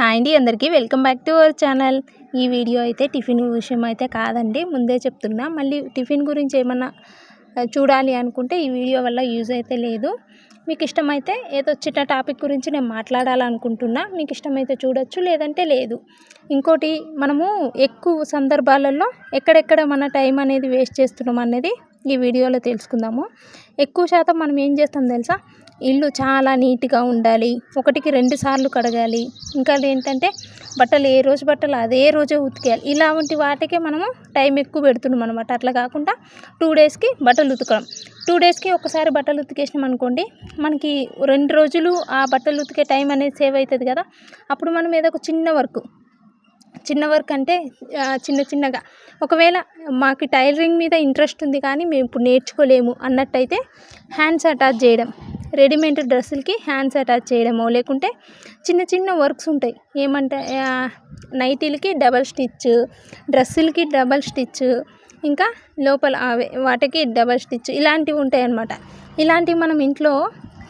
Hi అండి అందరికీ welcome back to our channel. ఈ వీడియో అయితే టిఫిన్ విషయం అయితే కాదండి ముందే చెప్తున్నా. మళ్ళీ టిఫిన్ గురించి ఏమన్నా చూడాలి అనుకుంటే ఈ వీడియో వల్ల యూజ్ అయితే లేదు. మీకు ఇష్టమైతే ఏదో చిన్న టాపిక్ గురించి నేను మాట్లాడాలనుకుంటున్నా. మీకు ఇష్టమైతే చూడొచ్చు లేదంటే లేదు. ఇంకోటి మనము ఎక్కువ సందర్భాలలో ఎక్కడెక్కడ మన టైం అనేది వేస్ట్ చేస్తున్నాం అనేది ఈ వీడియోలో తెలుసుకుందాము. ఎక్కువ శాతం మనం ఏం చేస్తాం తెలుసా? ఇల్లు చాలా నీట్గా ఉండాలి. ఒకటికి రెండు సార్లు కడగాలి. ఇంకా ఏంటంటే బట్టలు ఏ రోజు బట్టలు అదే రోజే ఉతికేయాలి. ఇలాంటి వాటికే మనము టైం ఎక్కువ పెడుతున్నాం అనమాట అట్లా కాకుండా టూ డేస్కి బట్టలు ఉతకడం. టూ డేస్కి ఒకసారి బట్టలు ఉతికేసినాం అనుకోండి మనకి రెండు రోజులు ఆ బట్టలు ఉతికే టైం అనేది సేవ్ అవుతుంది కదా. అప్పుడు మనం ఏదో ఒక చిన్న వర్క్ చిన్న వర్క్ అంటే చిన్న చిన్నగా. ఒకవేళ మాకు టైలరింగ్ మీద ఇంట్రెస్ట్ ఉంది కానీ మేము ఇప్పుడు నేర్చుకోలేము అన్నట్టయితే హ్యాండ్స్ అటాచ్ చేయడం. రెడీమేడ్ డ్రెస్సులకి హ్యాండ్స్ అటాచ్ చేయడమో లేకుంటే చిన్న చిన్న వర్క్స్ ఉంటాయి. ఏమంటే నైటీలకి డబల్ స్టిచ్ డ్రెస్సులకి డబల్ స్టిచ్ ఇంకా లోపల అవే వాటికి డబల్ స్టిచ్ ఇలాంటివి ఉంటాయి అన్నమాట ఇలాంటివి మనం ఇంట్లో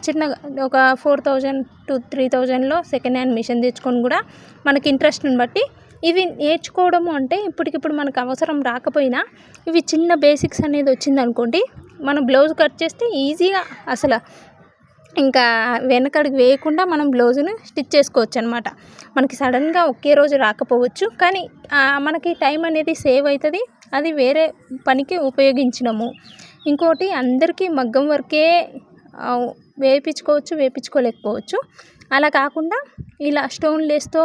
చిన్నగా ఒక ఫోర్ థౌజండ్ టు త్రీ థౌజండ్లో సెకండ్ హ్యాండ్ మిషన్ తెచ్చుకొని కూడా మనకి ఇంట్రెస్ట్ని బట్టి ఇవి నేర్చుకోవడము అంటే ఇప్పటికిప్పుడు మనకు అవసరం రాకపోయినా ఇవి చిన్న బేసిక్స్ అనేది వచ్చింది అనుకోండి మనం బ్లౌజ్ కట్ చేస్తే ఈజీగా అసలు ఇంకా వెనకడుగు వేయకుండా మనం బ్లౌజును స్టిచ్ చేసుకోవచ్చు అనమాట మనకి సడన్గా ఒకే రోజు రాకపోవచ్చు కానీ మనకి టైం అనేది సేవ్ అవుతుంది అది వేరే పనికి ఉపయోగించినాము. ఇంకోటి అందరికీ మగ్గం వర్కే వేయించుకోవచ్చు వేయించుకోలేకపోవచ్చు అలా కాకుండా ఇలా స్టోన్ లేస్తో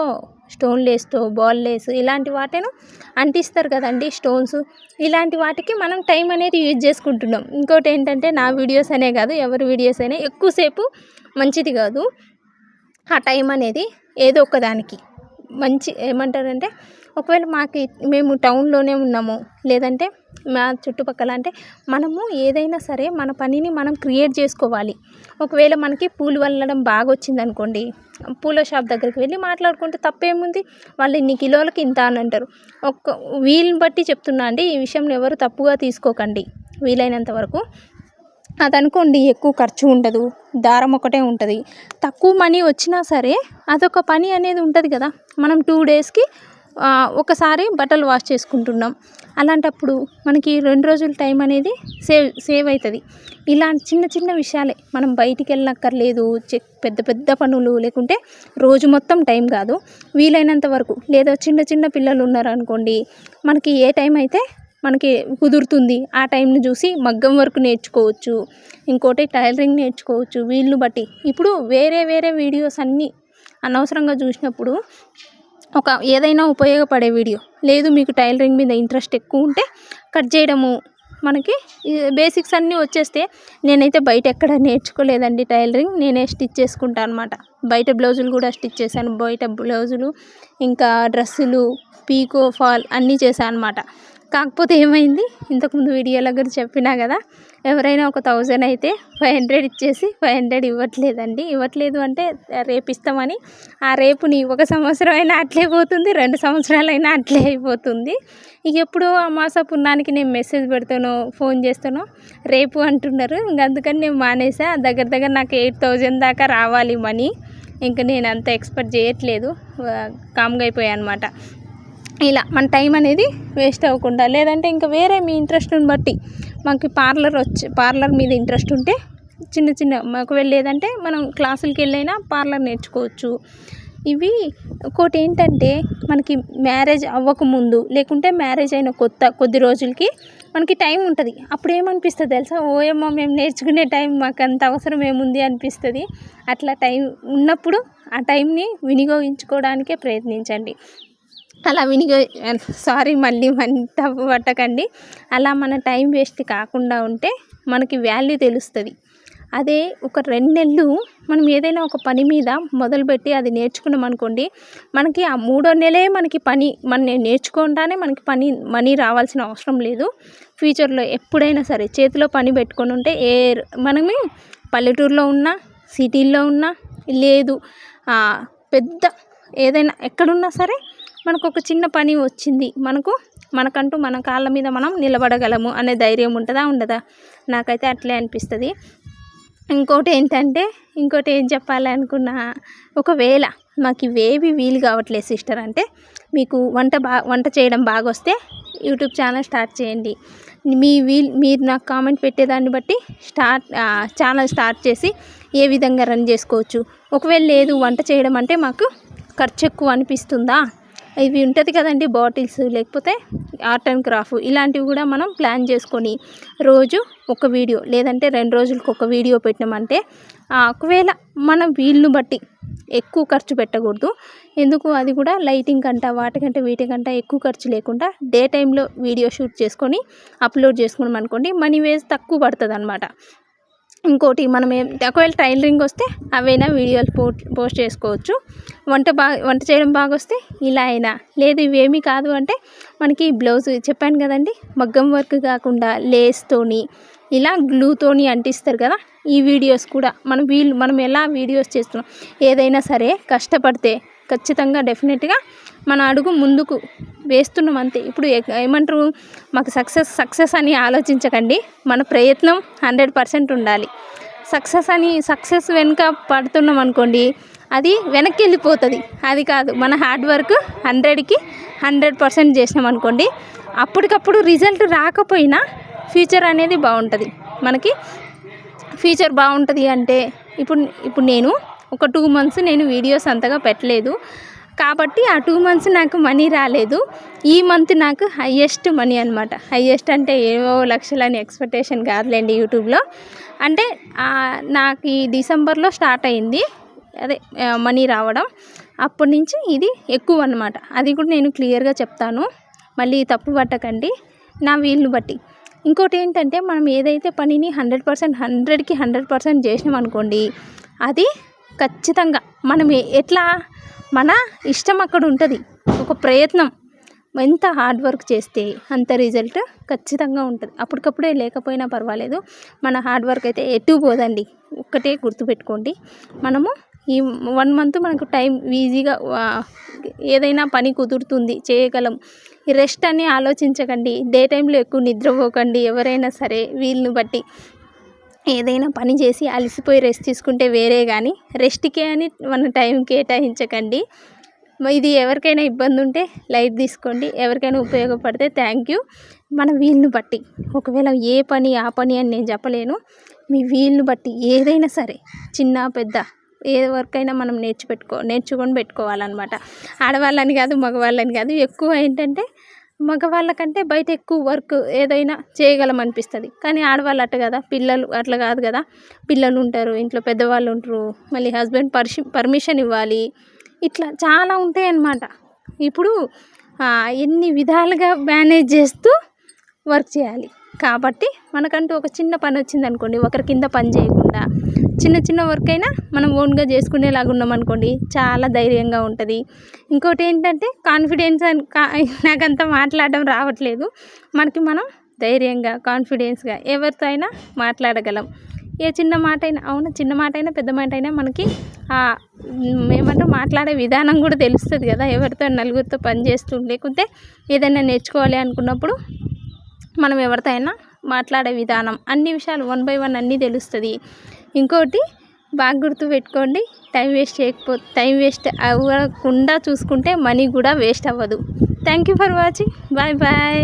స్టోన్ లేస్తో బాల్ లేస్ ఇలాంటి వాటిను అంటిస్తారు కదండి స్టోన్స్. ఇలాంటి వాటికి మనం టైం అనేది యూజ్ చేసుకుంటున్నాం. ఇంకోటి ఏంటంటే నా వీడియోస్ అనే కాదు ఎవరి వీడియోస్ అయినా ఎక్కువసేపు మంచిది కాదు. ఆ టైం అనేది ఏదో ఒకదానికి మంచి ఏమంటారంటే ఒకవేళ మాకు మేము టౌన్లోనే ఉన్నాము లేదంటే మా చుట్టుపక్కల అంటే మనము ఏదైనా సరే మన పనిని మనం క్రియేట్ చేసుకోవాలి. ఒకవేళ మనకి పూలు వల్లడం బాగా వచ్చింది అనుకోండి పూల షాప్ దగ్గరికి వెళ్ళి మాట్లాడుకుంటే తప్పేముంది? వాళ్ళు ఇన్ని కిలోలకి ఇంత అని అంటారు. ఒక్క వీళ్ళని బట్టి చెప్తున్నా అండి ఈ విషయంలో ఎవరు తప్పుగా తీసుకోకండి. వీలైనంత వరకు అది అనుకోండి ఎక్కువ ఖర్చు ఉండదు దారం ఒకటే ఉంటుంది. తక్కువ మనీ వచ్చినా సరే అదొక పని అనేది ఉంటుంది కదా. మనం టూ డేస్కి ఒకసారి బట్టలు వాష్ చేసుకుంటున్నాం. అలాంటప్పుడు మనకి రెండు రోజుల టైం అనేది సేవ్ సేవ్ అవుతుంది ఇలాంటి చిన్న చిన్న విషయాలే. మనం బయటికి వెళ్ళక్కర్లేదు పెద్ద పెద్ద పనులు లేకుంటే రోజు మొత్తం టైం కాదు. వీలైనంత వరకు లేదా చిన్న చిన్న పిల్లలు ఉన్నారనుకోండి మనకి ఏ టైం అయితే మనకి కుదురుతుంది ఆ టైంని చూసి మగ్గం వర్క్ నేర్చుకోవచ్చు. ఇంకోటి టైలరింగ్ నేర్చుకోవచ్చు. వీళ్ళు బట్టి. ఇప్పుడు వేరే వేరే వీడియోస్ అన్నీ అనవసరంగా చూసినప్పుడు ఒక ఏదైనా ఉపయోగపడే వీడియో. లేదు మీకు టైలరింగ్ మీద ఇంట్రెస్ట్ ఎక్కువ ఉంటే కట్ చేయడము మనకి బేసిక్స్ అన్నీ వచ్చేస్తే నేనైతే బయట ఎక్కడ నేర్చుకోలేదండి టైలరింగ్. నేనే స్టిచ్ చేసుకుంటాను అనమాట బయట బ్లౌజులు కూడా స్టిచ్ చేశాను. బయట బ్లౌజులు ఇంకా డ్రెస్సులు పీకో ఫాల్ అన్నీ చేశాను అనమాట కాకపోతే ఏమైంది? ఇంతకుముందు వీడియోలో కూడా చెప్పినా కదా ఎవరైనా ఒక థౌజండ్ అయితే ఫైవ్ హండ్రెడ్ ఇచ్చేసి ఫైవ్ హండ్రెడ్ ఇవ్వట్లేదండి. ఇవ్వట్లేదు అంటే రేపు ఇస్తామని ఆ రేపుని ఒక సంవత్సరం అయినా అట్లే పోతుంది రెండు సంవత్సరాలైనా అట్లే అయిపోతుంది. ఇక ఎప్పుడు అమాస పుణ్యానికి నేను మెసేజ్ పెడతానో ఫోన్ చేస్తానో రేపు అంటున్నారు. ఇంక అందుకని నేను మానేసా. దగ్గర దగ్గర నాకు ఎయిట్ థౌజండ్ దాకా రావాలి మనీ. ఇంకా నేను అంత ఎక్స్పెక్ట్ చేయట్లేదు. కామ్గా అయిపోయాను అనమాట ఇలా మన టైం అనేది వేస్ట్ అవ్వకుండా లేదంటే ఇంకా వేరే మీ ఇంట్రెస్ట్ని బట్టి మాకు పార్లర్ వచ్చి పార్లర్ మీద ఇంట్రెస్ట్ ఉంటే చిన్న చిన్న మాకు వెళ్ళేదంటే మనం క్లాసులకి వెళ్ళైనా పార్లర్ నేర్చుకోవచ్చు. ఇవి ఒకటి ఏంటంటే మనకి మ్యారేజ్ అవ్వకముందు లేకుంటే మ్యారేజ్ అయిన కొత్త కొద్ది రోజులకి మనకి టైం ఉంటుంది. అప్పుడు ఏమనిపిస్తుంది తెలుసా? ఓయమ్మో మేము నేర్చుకునే టైం మాకు అంత అవసరం ఏముంది అనిపిస్తుంది. అట్లా టైం ఉన్నప్పుడు ఆ టైంని వినియోగించుకోవడానికే ప్రయత్నించండి. అలా వినిగో సారీ మళ్ళీ మంట పట్టకండి. అలా మన టైం వేస్ట్ కాకుండా ఉంటే మనకి వాల్యూ తెలుస్తుంది. అదే ఒక రెండు నెలలు మనం ఏదైనా ఒక పని మీద మొదలుపెట్టి అది నేర్చుకున్నాం అనుకోండి మనకి ఆ మూడో నెలే మనకి పని మన నేర్చుకుంటానే మనకి పని మనీ రావాల్సిన అవసరం లేదు. ఫ్యూచర్లో ఎప్పుడైనా సరే చేతిలో పని పెట్టుకొని ఉంటే ఏ మనమే పల్లెటూరులో ఉన్నా సిటీల్లో ఉన్నా లేదు పెద్ద ఏదైనా ఎక్కడున్నా సరే మనకు ఒక చిన్న పని వచ్చింది. మనకు మనకంటూ మన కాళ్ళ మీద మనం నిలబడగలము అనే ధైర్యం ఉంటుందా ఉండదా? నాకైతే అట్లే అనిపిస్తుంది. ఇంకోటి ఏంటంటే ఇంకోటి ఏం చెప్పాలనుకున్నా ఒకవేళ మాకు ఇవేవి వీలు కావట్లేదు సిస్టర్ అంటే మీకు వంట బా వంట చేయడం బాగా వస్తే యూట్యూబ్ ఛానల్ స్టార్ట్ చేయండి. మీ వీల్ మీరు నాకు కామెంట్ పెట్టేదాన్ని బట్టి స్టార్ట్ ఛానల్ స్టార్ట్ చేసి ఏ విధంగా రన్ చేసుకోవచ్చు? ఒకవేళ లేదు వంట చేయడం అంటే మాకు ఖర్చు ఎక్కువ అనిపిస్తుందా? ఇవి ఉంటుంది కదండి బాటిల్స్ లేకపోతే ఆర్ట్ అండ్ క్రాఫ్ట్ ఇలాంటివి కూడా మనం ప్లాన్ చేసుకొని రోజు ఒక వీడియో లేదంటే రెండు రోజులకు ఒక వీడియో పెట్టినామంటే ఒకవేళ మనం వీలును బట్టి ఎక్కువ ఖర్చు పెట్టకూడదు. ఎందుకు? అది కూడా లైటింగ్ కంట వాటికంటే వీటికంట ఎక్కువ ఖర్చు లేకుండా డే టైంలో వీడియో షూట్ చేసుకొని అప్లోడ్ చేసుకున్నాం అనుకోండి మనీ వేస్ తక్కువ పడుతుంది అనమాట ఇంకోటి మనం ఏం ఒకవేళ టైలరింగ్ వస్తే అవైనా వీడియోలు పోస్ట్ పోస్ట్ చేసుకోవచ్చు. వంట బాగా వంట చేయడం బాగా వస్తే ఇలా అయినా. లేదు ఇవేమీ కాదు అంటే మనకి బ్లౌజ్ చెప్పాను కదండి మగ్గం వర్క్ కాకుండా లేస్తోని ఇలా గ్లూతోని అంటిస్తారు కదా ఈ వీడియోస్ కూడా. మనం వీళ్ళు మనం ఎలా వీడియోస్ చేస్తున్నాం ఏదైనా సరే కష్టపడితే ఖచ్చితంగా డెఫినెట్గా మన అడుగు ముందుకు వేస్తున్నాం అంతే. ఇప్పుడు ఏమంటారు మాకు సక్సెస్ సక్సెస్ అని ఆలోచించకండి. మన ప్రయత్నం హండ్రెడ్ పర్సెంట్ ఉండాలి. సక్సెస్ అని సక్సెస్ వెనుక పడుతున్నాం అనుకోండి అది వెనక్కి వెళ్ళిపోతుంది. అది కాదు మన హార్డ్ వర్క్ హండ్రెడ్కి హండ్రెడ్ పర్సెంట్ చేసినాం అనుకోండి అప్పటికప్పుడు రిజల్ట్ రాకపోయినా ఫ్యూచర్ అనేది బాగుంటుంది. మనకి ఫ్యూచర్ బాగుంటుంది అంటే ఇప్పుడు ఇప్పుడు నేను ఒక టూ మంత్స్ నేను వీడియోస్ అంతగా పెట్టలేదు. కాబట్టి ఆ టూ మంత్స్ నాకు మనీ రాలేదు. ఈ మంత్ నాకు హయ్యెస్ట్ మనీ అనమాట హయ్యెస్ట్ అంటే ఏవో లక్షలని ఎక్స్పెక్టేషన్ కాదులేండి యూట్యూబ్లో. అంటే నాకు ఈ డిసెంబర్లో స్టార్ట్ అయింది. అదే మనీ రావడం. అప్పటి నుంచి ఇది ఎక్కువ అనమాట అది కూడా నేను క్లియర్గా చెప్తాను. మళ్ళీ తప్పు పట్టకండి. నా వీలుని బట్టి. ఇంకోటి ఏంటంటే మనం ఏదైతే పనిని హండ్రెడ్ పర్సెంట్ హండ్రెడ్కి హండ్రెడ్ పర్సెంట్ చేసినాం అనుకోండి అది ఖచ్చితంగా మనం ఎట్లా మన ఇష్టం అక్కడ ఉంటుంది. ఒక ప్రయత్నం. ఎంత హార్డ్ వర్క్ చేస్తే అంత రిజల్ట్ ఖచ్చితంగా ఉంటుంది. అప్పటికప్పుడే లేకపోయినా పర్వాలేదు. మన హార్డ్ వర్క్ అయితే ఎటు పోదండి. ఒక్కటే గుర్తుపెట్టుకోండి. మనము ఈ వన్ మంత్ మనకు టైం ఈజీగా ఏదైనా పని కుదురుతుంది చేయగలం. రెస్ట్ అని ఆలోచించకండి. డే టైంలో ఎక్కువ నిద్రపోకండి ఎవరైనా సరే వీళ్ళని బట్టి. ఏదైనా పని చేసి అలసిపోయి రెస్ట్ తీసుకుంటే వేరే కానీ రెస్ట్కే అని మన టైం కేటాయించకండి. ఇది ఎవరికైనా ఇబ్బంది ఉంటే లైట్ తీసుకోండి. ఎవరికైనా ఉపయోగపడితే థ్యాంక్ యూ. మన వీలును బట్టి ఒకవేళ ఏ పని ఆ పని అని నేను చెప్పలేను. మీ వీలును బట్టి ఏదైనా సరే చిన్న పెద్ద ఏ వర్క్ అయినా మనం నేర్చుపెట్టుకో నేర్చుకొని పెట్టుకోవాలన్నమాట. ఆడవాళ్ళని కాదు మగవాళ్ళని కాదు ఎక్కువ ఏంటంటే మగవాళ్ళకంటే బయట ఎక్కువ వర్క్ ఏదైనా చేయగలం అనిపిస్తుంది కానీ ఆడవాళ్ళు అట్ట కదా పిల్లలు అట్లా కాదు కదా. పిల్లలు ఉంటారు ఇంట్లో పెద్దవాళ్ళు ఉంటారు మళ్ళీ హస్బెండ్ పర్షి పర్మిషన్ ఇవ్వాలి. ఇట్లా చాలా ఉంటాయి అన్నమాట ఇప్పుడు ఎన్ని విధాలుగా మేనేజ్ చేస్తూ వర్క్ చేయాలి. కాబట్టి మనకంటూ ఒక చిన్న పని వచ్చింది అనుకోండి ఒకరి కింద పని చేయకుండా చిన్న చిన్న వర్క్ అయినా మనం ఓన్గా చేసుకునేలాగా ఉన్నాం అనుకోండి చాలా ధైర్యంగా ఉంటుంది. ఇంకోటి ఏంటంటే కాన్ఫిడెన్స్ అని నాకు అంత మాట్లాడడం రావట్లేదు. మనకి మనం ధైర్యంగా కాన్ఫిడెన్స్గా ఎవరితో అయినా మాట్లాడగలం. ఏ చిన్న మాట అయినా అవును చిన్న మాట అయినా పెద్ద మాట అయినా మనకి ఏమంటారు మాట్లాడే విధానం కూడా తెలుస్తుంది కదా ఎవరితో నలుగురితో పనిచేస్తూ లేకుంటే ఏదైనా నేర్చుకోవాలి అనుకున్నప్పుడు మనం ఎవరితో అయినా మాట్లాడే విధానం. అన్ని విషయాలు వన్ బై వన్ అన్నీ తెలుస్తుంది. ఇంకోటి బాగా గుర్తు పెట్టుకోండి టైం వేస్ట్ చేయకపో టైం వేస్ట్ అవ్వకుండా చూసుకుంటే మనీ కూడా వేస్ట్ అవ్వదు. Thank you for watching bye bye